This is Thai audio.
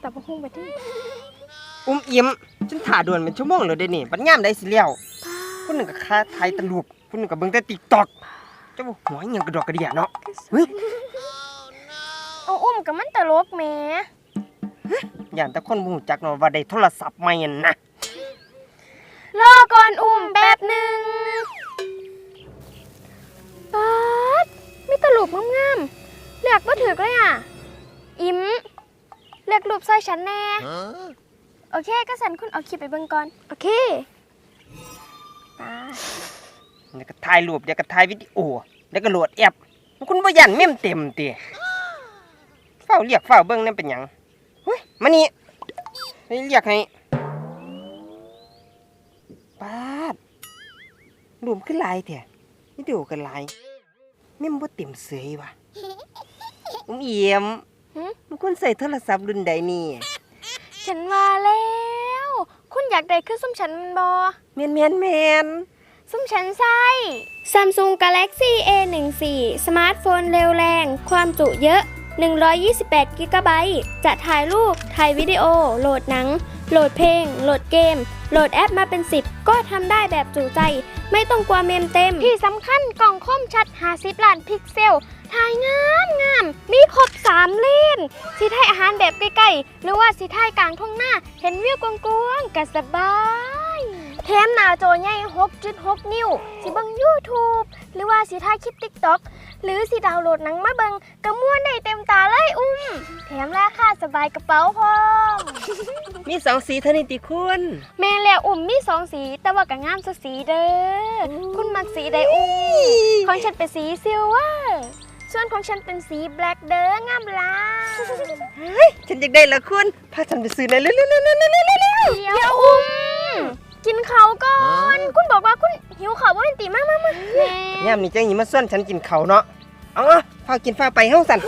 แต่บ่ฮู้ไปที่อุ้มอิ่มฉันถ่าด่วนเป็นชั่วโมงแล้วเด้นี่ปัญญามได้สิแล้วคนหนึ่งก็คาไทยตะลุบคนหนึ่งก็เบิ่งแต่ TikTok เจ้าบ่หัวอิหยังกระดอกกระเดียเนาะเฮ้ยเอาอุ้มกับมันตลกแหมย่านแต่คนบ่ฮู้จักเนาะว่าได้โทรศัพท์ใหม่นั่นนะรอก่อนอุ้มแป๊บหนึงป๊าดมีตลกงามๆเลือกบ่ถูกเลยอะอิมเลือกรู ปซอยฉันแน่ โอเค ก็สันคุณเอาคลิปไปเบิ่งก่อน โอเคตาเดี๋ยวก็ถ่ายรูปเดี๋ยวก็ถ่ายวิดีโอเดี๋ยวก็โหลดแอปคุณบ่ยันเมมเต็มติเฝ้าเรียกเฝ้าเบิ่งนั่นเป็นหยังเฮ้ยมานี่ไปเรียกให้ปาดรูปขึ้นหลายแท้วิดีโอก็หลายเมมบ่เต็มเสยว่ะอุ้มเอี่ยม หึมันควรใส่โทรศัพท์รุ่นใดนี่ฉันว่าแล้ว คุณอยากได้คือส้มฉันมันบอแม่นแม่นแม่นส้มฉันไส้ Samsung Galaxy A14 สมาร์ทโฟนเร็วแรง ความจุเยอะ 128กิกะไบต์จะถ่ายรูป ถ่ายวิดีโอ โหลดหนัง โหลดเพลง โหลดเกม โหลดแอปมาเป็น 10 ก็ทำได้แบบจุใจ ไม่ต้องกลัวเมมเต็ม ที่สำคัญกล่องคมชัด 50 ล้านพิกเซล ถ่ายงามงาม มีครบ3เลนสิถ่ายอาหารแบบใกล้ๆ หรือว่าสิถ่ายกลางทุ่งหน้า เห็นวิวกว้างๆก็สบายแถมหน้าจอใหญ่ 6.6 นิ้ว สิเบิ่ง YouTube หรือว่าสิถ่ายคลิป TikTok หรือสิดาวน์โหลดหนังมาเบิ่งกระม่วนได้เต็มตาเลยอุ้ม แถมราคาสบายกระเป๋าพร้อม มีสองสีเท่านี้ติคุณแม่แล้วอุ้มมีสองสี แต่ว่าก็งามสุดสีเด้ออคุณมักสีใดอุ้มของฉันเป็นสีซิลเวอร์ส่วนของฉันเป็นสีแบล็กเด้องามหลายฉันอยากได้ละคุณพาฉันไปซื้อเลยเร็วๆๆๆๆๆๆเดี๋ยวอุ้มกินเขาวก่อนคุณบอกว่าคุณหิวเขาวว่าเป็นตีมากมากมาแม่ๆยามนี้จังหญิมาส่วนฉันกินเขาวเนาะเอาเอาพากินฟ้าไปเฮาสั่น